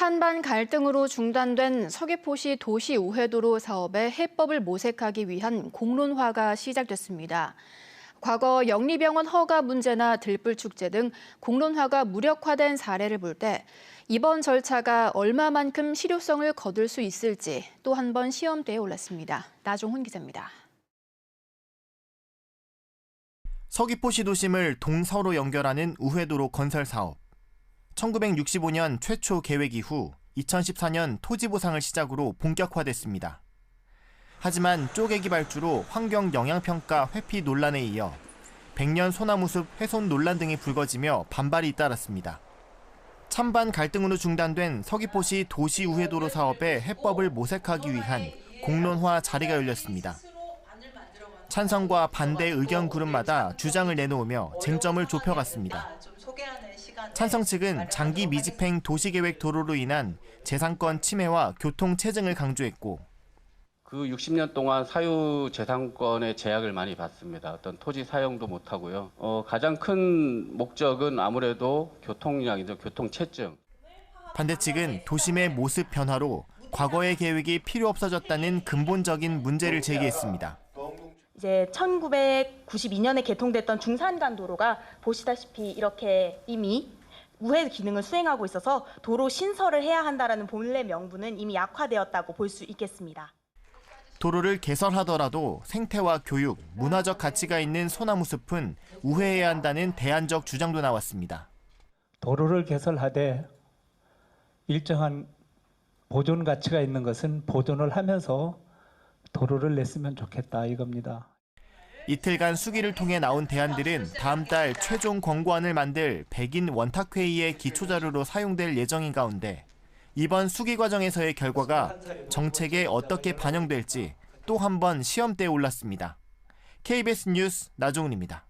찬반 갈등으로 중단된 서귀포시 도시 우회도로 사업의 해법을 모색하기 위한 공론화가 시작됐습니다. 과거 영리병원 허가 문제나 들불축제 등 공론화가 무력화된 사례를 볼 때 이번 절차가 얼마만큼 실효성을 거둘 수 있을지 또 한 번 시험대에 올랐습니다. 나종훈 기자입니다. 서귀포시 도심을 동서로 연결하는 우회도로 건설 사업. 1965년 최초 계획 이후 2014년 토지 보상을 시작으로 본격화됐습니다. 하지만 쪼개기 발주로 환경 영향평가 회피 논란에 이어 100년 소나무숲 훼손 논란 등이 불거지며 반발이 잇따랐습니다. 찬반 갈등으로 중단된 서귀포시 도시 우회도로 사업의 해법을 모색하기 위한 공론화 자리가 열렸습니다. 찬성과 반대 의견 그룹마다 주장을 내놓으며 쟁점을 좁혀갔습니다. 찬성 측은 장기 미집행 도시계획 도로로 인한 재산권 침해와 교통 체증을 강조했고 그 60년 동안 사유 재산권의 제약을 많이 받습니다. 어떤 토지 사용도 못 하고요. 어, 가장 큰 목적은 아무래도 교통량이죠. 교통 체증. 반대 측은 도심의 모습 변화로 과거의 계획이 필요 없어졌다는 근본적인 문제를 제기했습니다. 이제 1992년에 개통됐던 중산간 도로가 보시다시피 이렇게 이미 우회 기능을 수행하고 있어서 도로 신설을 해야 한다라는 본래 명분은 이미 약화되었다고 볼 수 있겠습니다. 도로를 개설하더라도 생태와 교육, 문화적 가치가 있는 소나무 숲은 우회해야 한다는 대안적 주장도 나왔습니다. 도로를 개설하되 일정한 보존 가치가 있는 것은 보존을 하면서 도로를 냈으면 좋겠다 이겁니다. 이틀간 수기를 통해 나온 대안들은 다음 달 최종 권고안을 만들 백인 원탁회의의 기초자료로 사용될 예정인 가운데 이번 수기 과정에서의 결과가 정책에 어떻게 반영될지 또 한 번 시험대에 올랐습니다. KBS 뉴스 나종훈입니다.